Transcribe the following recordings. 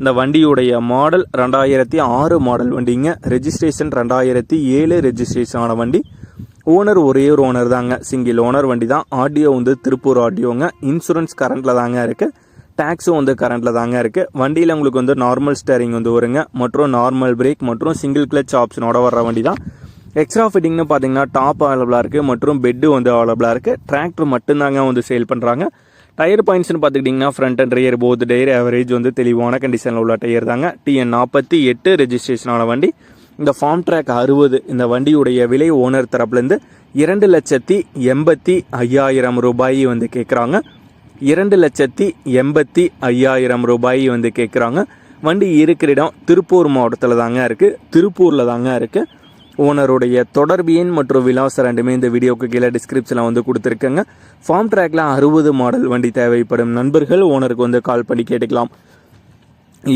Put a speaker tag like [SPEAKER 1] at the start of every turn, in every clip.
[SPEAKER 1] இந்த வண்டியுடைய மாடல் ரெண்டாயிரத்தி ஆறு மாடல் வண்டிங்க. ரெஜிஸ்ட்ரேஷன் ரெண்டாயிரத்தி ஏழு ரெஜிஸ்ட்ரேஷன் ஆன வண்டி. ஓனர் ஒரே ஒரு ஓனர் தாங்க. சிங்கிள் ஓனர் வண்டி தான் ஆடியோ வந்து திருப்பூர் ஆடியோங்க இன்சூரன்ஸ் கரண்ட்டில் தாங்க இருக்குது டேக்ஸும் வந்து கரண்ட்டில் தாங்க இருக்குது வண்டியில் உங்களுக்கு வந்து நார்மல் ஸ்டேரிங் வந்து வருங்க. மற்றும் நார்மல் பிரேக் மற்றும் சிங்கிள் கிளச் ஆப்ஷனோட வர்ற வண்டி தான் எக்ஸ்ட்ரா ஃபிட்டிங்னு பார்த்தீங்கன்னா டாப் அவைலபிளாக இருக்குது மற்றும் பெட்டு வந்து அவைலபிளாக இருக்குது டிராக்டர் மட்டும்தாங்க வந்து சேல் பண்ணுறாங்க டயர் பாயிண்ட்ஸ்னு பார்த்துக்கிட்டிங்கன்னா front and rear both tyre average வந்து தெளிவான கண்டிஷனில் உள்ள டயர் தாங்க. டிஎன் நாற்பத்தி எட்டு ரெஜிஸ்ட்ரேஷனான வண்டி. இந்த ஃபார்ம் ட்ராக் அறுபது. இந்த வண்டியுடைய விலை ஓனர் தரப்புலேருந்து இரண்டு லட்சத்தி எண்பத்தி ஐயாயிரம் ரூபாய் வந்து கேட்குறாங்க இரண்டு லட்சத்தி எண்பத்தி ஐயாயிரம் ரூபாய் வந்து கேட்குறாங்க வண்டி இருக்கிற இடம் திருப்பூர் மாவட்டத்தில் தாங்க இருக்குது திருப்பூரில் தாங்க இருக்குது ஓனருடைய தொடர்பு எண் மற்றும் விலாசம் ரெண்டுமே இந்த வீடியோக்கு கீழே டிஸ்கிரிப்ஷனில் வந்து கொடுத்துருக்கேங்க. ஃபார்ம் ட்ராக்ல அறுபது மாடல் வண்டி தேவைப்படும் நண்பர்கள் ஓனருக்கு வந்து கால் பண்ணி கேட்டுக்கலாம்.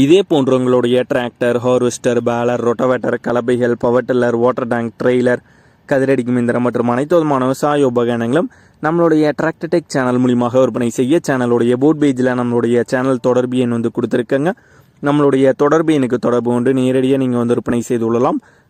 [SPEAKER 1] இதே போன்ற உங்களுடைய tractor harvester baler rotavator கலப்பைகள் power tiller water tank trailer கதிரடிக்கும் இயந்திரம் மற்றும் அனைத்து விதமான விவசாய உபகரணங்களும் நம்மளுடைய டிராக்டர்டெக் சேனல் மூலியமாக விற்பனை செய்ய சேனலுடைய போட் பேஜில் நம்மளுடைய சேனல் தொடர்பு எண் வந்து கொடுத்துருக்கேங்க. நம்மளுடைய தொடர்பு எனக்கு தொடர்பு கொண்டு நேரடியாக நீங்கள் வந்து விற்பனை செய்து கொள்ளலாம்.